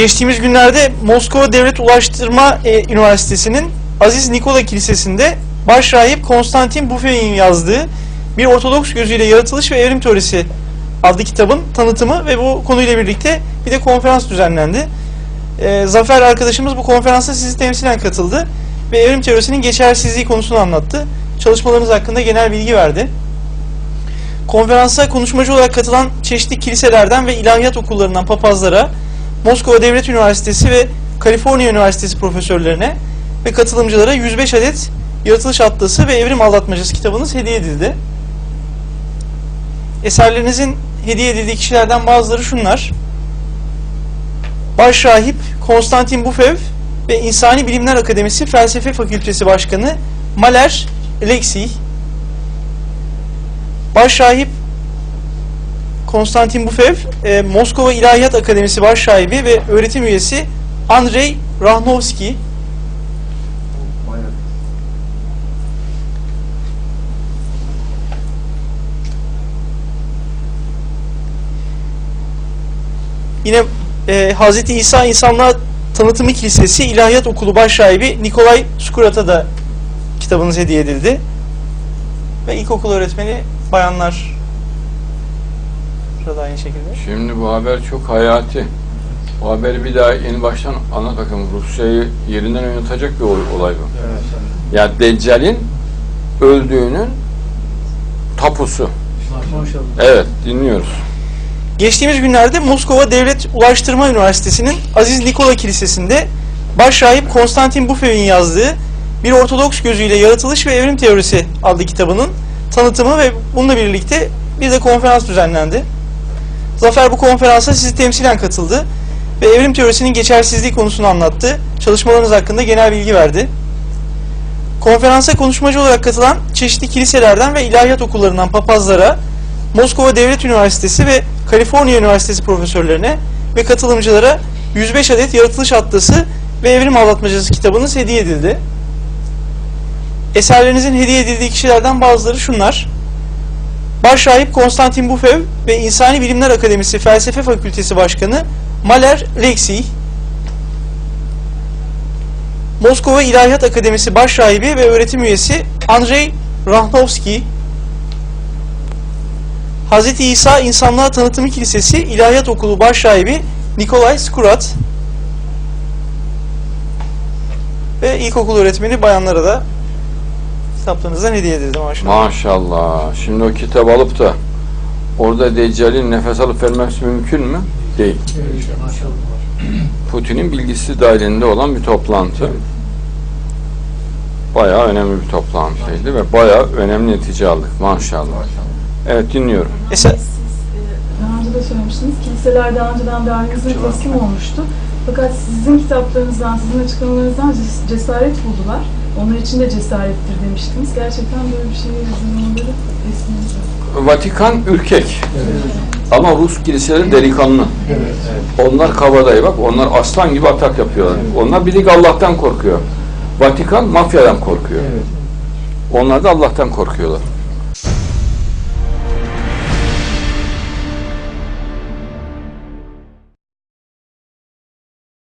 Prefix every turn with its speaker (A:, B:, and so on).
A: geçtiğimiz günlerde Moskova Devlet Ulaştırma e, Üniversitesi'nin Aziz Nikola Kilisesi'nde başrahip Konstantin Buffet'in yazdığı bir Ortodoks gözüyle yaratılış ve evrim teorisi adlı kitabın tanıtımı ve bu konuyla birlikte bir de konferans düzenlendi. E, Zafer arkadaşımız bu konferansa sizi temsilen katıldı ve evrim teorisinin geçersizliği konusunu anlattı. Çalışmalarınız hakkında genel bilgi verdi. Konferansa konuşmacı olarak katılan çeşitli kiliselerden ve ilahiyat okullarından papazlara, Moskova Devlet Üniversitesi ve Kaliforniya Üniversitesi profesörlerine ve katılımcılara 105 adet Yaratılış Atlası ve Evrim Aldatmacası kitabınız hediye edildi. Eserlerinizin hediye edildiği kişilerden bazıları şunlar. Başrahip Konstantin Bufev ve İnsani Bilimler Akademisi Felsefe Fakültesi Başkanı Maler Alexey, Başrahip Konstantin Bufev, e, Moskova İlahiyat Akademisi Başrahibi ve öğretim üyesi Andrei Rahnovski, Yine e, Hz. İsa İnsanlığa Tanıtımı Kilisesi İlahiyat Okulu Başrahibi Nikolay Skurat'a da kitabınız hediye edildi. Ve ilkokul öğretmeni bayanlar da aynı şekilde.
B: Şimdi bu haber çok hayati. Bu haberi bir daha yeni baştan anlat bakalım. Rusya'yı yerinden oynatacak bir ol- olay bu. Ya Deccal'in öldüğünün tapusu. Evet, dinliyoruz.
A: Geçtiğimiz günlerde Moskova Devlet Ulaştırma Üniversitesi'nin Aziz Nikola Kilisesi'nde başrahip Konstantin Bufev'in yazdığı Bir Ortodoks Gözüyle Yaratılış ve Evrim Teorisi adlı kitabının tanıtımı ve bununla birlikte bir de konferans düzenlendi. Zafer bu konferansa sizi temsilen katıldı ve evrim teorisinin geçersizliği konusunu anlattı. Çalışmalarınız hakkında genel bilgi verdi. Konferansa konuşmacı olarak katılan çeşitli kiliselerden ve ilahiyat okullarından papazlara, Moskova Devlet Üniversitesi ve Kaliforniya Üniversitesi profesörlerine ve katılımcılara 105 adet Yaratılış Atlası ve Evrim Aldatmacası kitabınız hediye edildi. Eserlerinizin hediye edildiği kişilerden bazıları şunlar. Başrahip Konstantin Bufev ve İnsani Bilimler Akademisi Felsefe Fakültesi Başkanı Maler Alexey, Moskova İlahiyat Akademisi Başrahibi ve öğretim üyesi Andrei Rahnovski, Hz. İsa İnsanlığa Tanıtımı Kilisesi İlahiyat Okulu Başrahibi Nikolay Skurat ve ilkokul öğretmeni bayanlara da kitaplarınızdan hediye edildi maşallah.
B: Maşallah. Şimdi o kitabı alıp da orada Deccal'in nefes alıp vermesi mümkün mü? Değil. Putin'in bilgisi dahilinde olan bir toplantı. Bayağı önemli bir toplantıydı ve bayağı önemli netice aldık. Maşallah. Evet dinliyorum.
C: Siz e, daha önce de söylemiştiniz, kiliseler daha önceden derginizde teslim olmuştu. Fakat sizin kitaplarınızdan, sizin açıklamalarınızdan ces- cesaret buldular. Onlar için de cesarettir demiştiniz. Gerçekten böyle bir şey yazılmaları esniniz yok.
B: Vatikan ürkek. Ama Rus kiliseleri delikanlı. Onlar kabadayı bak. Onlar aslan gibi atak yapıyorlar. Onlar bir lig Allah'tan korkuyor. Vatikan mafyadan korkuyor. Onlar da Allah'tan korkuyorlar.